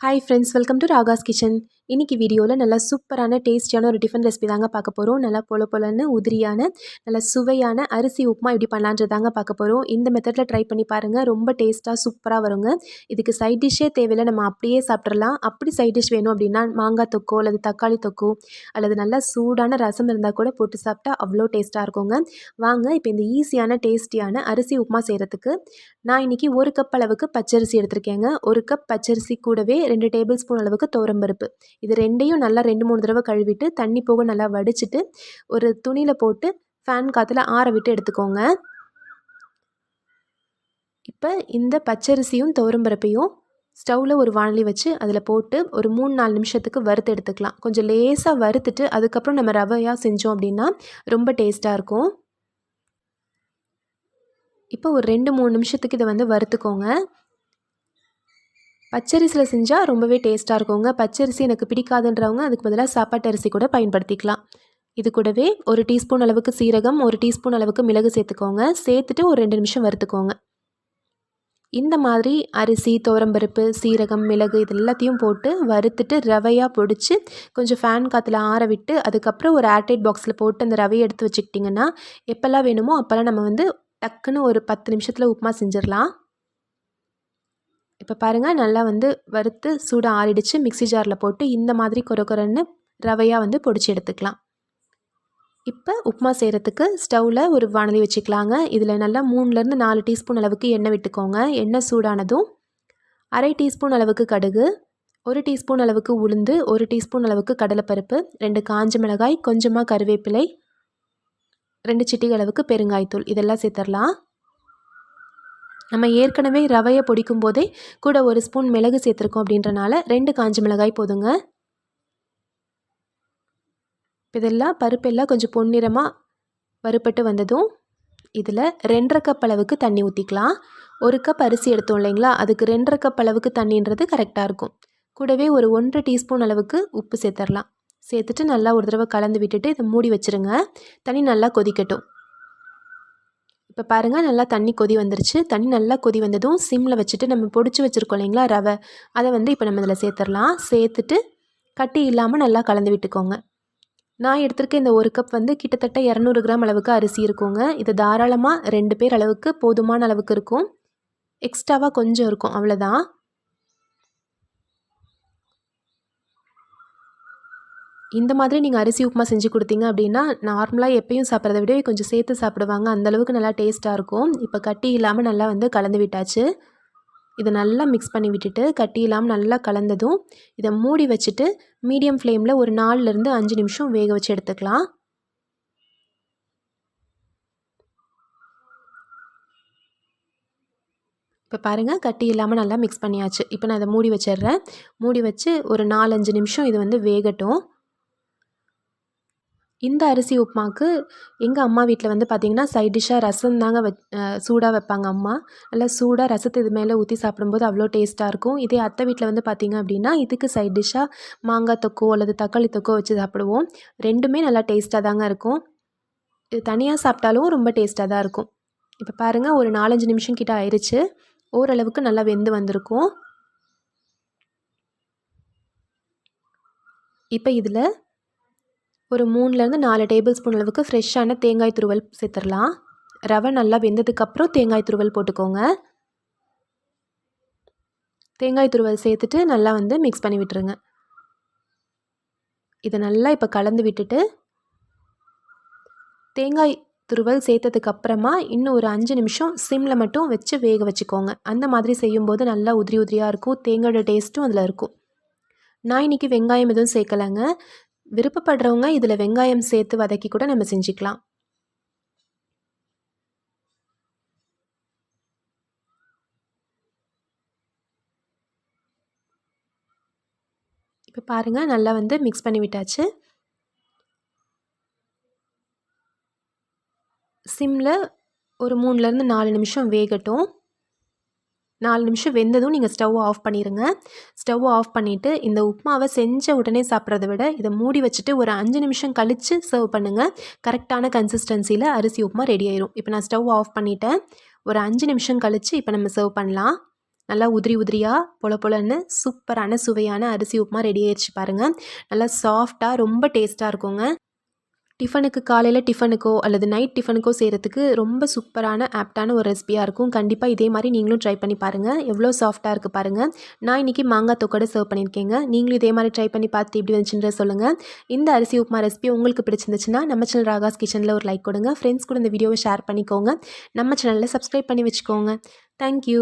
Hi friends, welcome to Raga's Kitchen. இன்றைக்கி வீடியோவில் நல்லா சூப்பரான டேஸ்டியான ஒரு டிஃபன் ரெசிபி தாங்க பார்க்க போகிறோம் நல்லா பொல பொலன்னு உதிரியான நல்லா சுவையான அரிசி உப்புமா எப்படி பண்ணலான்றது தாங்க பார்க்க போகிறோம் இந்த மெத்தடில் ட்ரை பண்ணி பாருங்கள் ரொம்ப டேஸ்ட்டாக சூப்பராக வருங்க. இதுக்கு சைட் டிஷ்ஷே தேவையில்லை. நம்ம அப்படியே சாப்பிட்றலாம் அப்படி சைட் டிஷ் வேணும் அப்படின்னா மாங்காய் தொக்கோ அல்லது தக்காளி தொக்கோ அல்லது நல்லா சூடான ரசம் இருந்தால் கூட போட்டு சாப்பிட்டா அவ்வளோ டேஸ்ட்டாக இருக்குங்க. வாங்க இப்போ இந்த ஈஸியான டேஸ்டியான அரிசி உப்புமா செய்கிறதுக்கு நான் இன்றைக்கி ஒரு கப் அளவுக்கு பச்சரிசி எடுத்திருக்கேங்க. ஒரு கப் பச்சரிசி கூடவே ரெண்டு டேபிள் ஸ்பூன் அளவுக்கு துவரம்பருப்பு. இது ரெண்டையும் நல்லா ரெண்டு மூணு தடவை கழுவிட்டு தண்ணி போக நல்லா வடிச்சிட்டு ஒரு துணியில் போட்டு ஃபேன் காற்றுல ஆற விட்டு எடுத்துக்கோங்க. இப்போ இந்த பச்சரிசியும் துவரம்பருப்பையும் ஸ்டவ்வில் ஒரு வானலி வச்சு அதில் போட்டு ஒரு மூணு நாலு நிமிஷத்துக்கு வறுத்து எடுத்துக்கலாம். கொஞ்சம் லேசாக வறுத்துட்டு அதுக்கப்புறம் நம்ம ரவையாக செஞ்சோம் அப்படின்னா ரொம்ப டேஸ்ட்டாக இருக்கும். இப்போ ஒரு ரெண்டு மூணு நிமிஷத்துக்கு இதை வந்து வறுத்துக்கோங்க. பச்சரிசியில் செஞ்சால் ரொம்பவே டேஸ்ட்டாக இருக்குங்க. பச்சரிசி எனக்கு பிடிக்காதுன்றவங்க அதுக்கு பதிலாக சாப்பாட்டு அரிசி கூட பயன்படுத்திக்கலாம். இது கூடவே ஒரு டீஸ்பூன் அளவுக்கு சீரகம் ஒரு டீஸ்பூன் அளவுக்கு மிளகு சேர்த்துக்கோங்க. சேர்த்துட்டு ஒரு ரெண்டு நிமிஷம் வறுத்துக்கோங்க. இந்த மாதிரி அரிசி துவரம்பருப்பு சீரகம் மிளகு இது எல்லாத்தையும் போட்டு வறுத்துட்டு ரவையாக பொடிச்சு கொஞ்சம் ஃபேன் காற்றுல ஆற விட்டு அதுக்கப்புறம் ஒரு ஏர்டைட் பாக்ஸில் போட்டு அந்த ரவையை எடுத்து வச்சுக்கிட்டிங்கன்னா எப்போல்லாம் வேணுமோ அப்போல்லாம் நம்ம வந்து டக்குன்னு ஒரு பத்து நிமிஷத்தில் உப்புமா செஞ்சிடலாம். இப்போ பாருங்கள் நல்லா வந்து வறுத்து சூடாக ஆறிடுச்சு. மிக்சி ஜாரில் போட்டு இந்த மாதிரி கொர கொரன்னு ரவையாக வந்து பொடிச்சு எடுத்துக்கலாம். இப்போ உப்புமா செய்கிறதுக்கு ஸ்டவ்வில் ஒரு வானலி வச்சுக்கலாங்க. இதில் நல்லா மூணுலேருந்து நாலு டீஸ்பூன் அளவுக்கு எண்ணெய் விட்டுக்கோங்க. எண்ணெய் சூடானதும் அரை டீஸ்பூன் அளவுக்கு கடுகு ஒரு டீஸ்பூன் அளவுக்கு உளுந்து ஒரு டீஸ்பூன் அளவுக்கு கடலைப்பருப்பு ரெண்டு காஞ்ச மிளகாய் கொஞ்சமாக கருவேப்பிலை ரெண்டு சிட்டிகள் அளவுக்கு பெருங்காய்த்தூள். இதெல்லாம் சேர்த்துடலாம். நம்ம ஏற்கனவே ரவையை பொடிக்கும் போதே கூட ஒரு ஸ்பூன் மிளகு சேர்த்துருக்கோம் அப்படின்றனால ரெண்டு காஞ்ச மிளகாய் போதுங்க. இதெல்லாம் பருப்பெல்லாம் கொஞ்சம் பொன்னிறமாக வறுப்பட்டு வந்ததும் இதில் ரெண்டரை கப் அளவுக்கு தண்ணி ஊற்றிக்கலாம் ஒரு கப் அரிசி எடுத்தோம் இல்லைங்களா? அதுக்கு ரெண்டரை கப் அளவுக்கு தண்ணின்றது கரெக்டாக இருக்கும். கூடவே ஒரு ஒன்றரை டீஸ்பூன் அளவுக்கு உப்பு சேர்த்துடலாம் சேர்த்துட்டு நல்லா ஒரு தடவை கலந்து விட்டுட்டு இதை மூடி வச்சுருங்க. தண்ணி நல்லா கொதிக்கட்டும். இப்போ பாருங்கள் நல்லா தண்ணி கொதி வந்துருச்சு. தண்ணி நல்லா கொதி வந்ததும் சிம்மில் வச்சுட்டு நம்ம பொடிச்சு வச்சுருக்கோம் இல்லைங்களா ரவை. அதை வந்து இப்போ நம்ம இதில் சேர்த்துடலாம். சேர்த்துட்டு கட்டி இல்லாமல் நல்லா கலந்து விட்டுக்கோங்க. நான் எடுத்திருக்க இந்த ஒரு கப் வந்து கிட்டத்தட்ட இரநூறு கிராம் அளவுக்கு அரிசி இருக்குங்க. இது தாராளமாக ரெண்டு பேர் அளவுக்கு போதுமான அளவுக்கு இருக்கும். எக்ஸ்ட்ராவாக கொஞ்சம் இருக்கும். அவ்வளோதான் இந்த மாதிரி நீங்கள் அரிசி உப்புமா செஞ்சு கொடுத்தீங்க அப்படின்னா நார்மலாக எப்பயும் சாப்பிட்றத விட கொஞ்சம் சேர்த்து சாப்பிடுவாங்க. அந்தளவுக்கு நல்லா டேஸ்ட்டாக இருக்கும். இப்போ கட்டி இல்லாமல் நல்லா வந்து கலந்து விட்டாச்சு. இதை நல்லா மிக்ஸ் பண்ணி விட்டுட்டு கட்டி இல்லாமல் நல்லா கலந்ததும் இதை மூடி வச்சுட்டு மீடியம் ஃப்ளேமில் ஒரு நாலுலேருந்து அஞ்சு நிமிஷம் வேக வச்சு எடுத்துக்கலாம். இப்போ பாருங்கள் கட்டி இல்லாமல் நல்லா மிக்ஸ் பண்ணியாச்சு. இப்போ நான் இதை மூடி வச்சிடுறேன். மூடி வச்சு ஒரு நாலஞ்சு நிமிஷம் இது வந்து வேகட்டும். இந்த அரிசி உப்புமாவுக்கு எங்கள் அம்மா வீட்டில் வந்து பார்த்திங்கன்னா சைட் டிஷ்ஷாக ரசம் தாங்க வச் சூடாக வைப்பாங்க அம்மா. நல்லா சூடாக ரசத்தை இது மேலே ஊற்றி சாப்பிடும்போது அவ்வளோ டேஸ்ட்டாக இருக்கும். இதே அத்தை வீட்டில் வந்து பார்த்திங்க அப்படின்னா இதுக்கு சைட் டிஷ்ஷாக மாங்காய் தொக்கோ அல்லது தக்காளி தொக்கோ வச்சு சாப்பிடுவோம். ரெண்டுமே நல்லா டேஸ்ட்டாக தாங்க இருக்கும். இது தனியாக சாப்பிட்டாலும் ரொம்ப டேஸ்ட்டாக தான் இருக்கும். இப்போ பாருங்கள் ஒரு நாலஞ்சு நிமிஷம் கிட்ட ஆயிடுச்சு ஓரளவுக்கு நல்லா வெந்து வந்திருக்கும். இப்போ இதில் ஒரு மூணுலேருந்து நாலு டேபிள் ஸ்பூன் அளவுக்கு ஃப்ரெஷ்ஷான தேங்காய் துருவல் சேர்த்துடலாம். ரவை நல்லா வெந்ததுக்கப்புறம் தேங்காய் துருவல் போட்டுக்கோங்க. தேங்காய் துருவல் சேர்த்துட்டு நல்லா வந்து மிக்ஸ் பண்ணி விட்டுருங்க. இதை நல்லா இப்போ கலந்து விட்டுட்டு தேங்காய் துருவல் சேர்த்ததுக்கு அப்புறமா இன்னும் ஒரு அஞ்சு நிமிஷம் சிம்மில் மட்டும் வச்சு வேக வச்சுக்கோங்க. அந்த மாதிரி செய்யும்போது நல்லா உதிரி உதிரியாக இருக்கும். தேங்காயோட டேஸ்ட்டும் அதில் இருக்கும். நான் இன்றைக்கி வெங்காயம் எதுவும் சேர்க்கலைங்க. விருப்பப்படுறவங்க இதில் வெங்காயம் சேர்த்து வதக்கி கூட நம்ம செஞ்சுக்கலாம். இப்போ பாருங்கள் நல்லா வந்து மிக்ஸ் பண்ணி விட்டாச்சு. சிம்மில் ஒரு மூணுலேருந்து நாலு நிமிஷம் வேகட்டும். நாலு நிமிஷம் வெந்ததும் நீங்கள் ஸ்டவ் ஆஃப் பண்ணிடுங்க ஸ்டவ் ஆஃப் பண்ணிவிட்டு இந்த உப்புமாவை செஞ்ச உடனே சாப்பிட்றத விட இதை மூடி வச்சுட்டு ஒரு அஞ்சு நிமிஷம் கழித்து சர்வ் பண்ணுங்கள் கரெக்டான கன்சிஸ்டன்சியில் அரிசி உப்புமா ரெடி ஆயிரும். இப்போ நான் ஸ்டவ் ஆஃப் பண்ணிவிட்டேன் ஒரு அஞ்சு நிமிஷம் கழித்து இப்போ நம்ம சர்வ் பண்ணலாம். நல்லா உதிரி உதிரியாக பொல பொலன்னு சூப்பரான சுவையான அரிசி உப்புமா ரெடி ஆயிடுச்சு பாருங்கள் நல்லா சாஃப்டாக ரொம்ப டேஸ்ட்டாக இருக்குங்க. டிஃபனுக்கு காலையில் டிஃபனுக்கோ அல்லது நைட் டிஃபனுக்கோ செய்கிறதுக்கு ரொம்ப சூப்பரான ஆப்டான ஒரு ரெசிபியாக இருக்கும். கண்டிப்பாக இதே மாதிரி நீங்களும் ட்ரை பண்ணி பாருங்கள் எவ்வளோ சாஃப்டாக இருக்குது பாருங்கள் நான் இன்றைக்கி மாங்காய் தொக்கோட சர்வ் பண்ணியிருக்கேங்க. நீங்களும் இதே மாதிரி ட்ரை பண்ணி பார்த்து எப்படி வந்துச்சுன்ற சொல்லுங்கள் இந்த அரிசி உப்புமா ரெசிபி உங்களுக்கு பிடிச்சிருந்துச்சுன்னா நம்ம சேனல் ராகாஸ் கிச்சனில் ஒரு லைக் கொடுங்க. ஃப்ரெண்ட்ஸ் கூட இந்த வீடியோவை ஷேர் பண்ணிக்கோங்க. நம்ம சேனலில் சப்ஸ்கிரைப் பண்ணி வச்சுக்கோங்க. தேங்க்யூ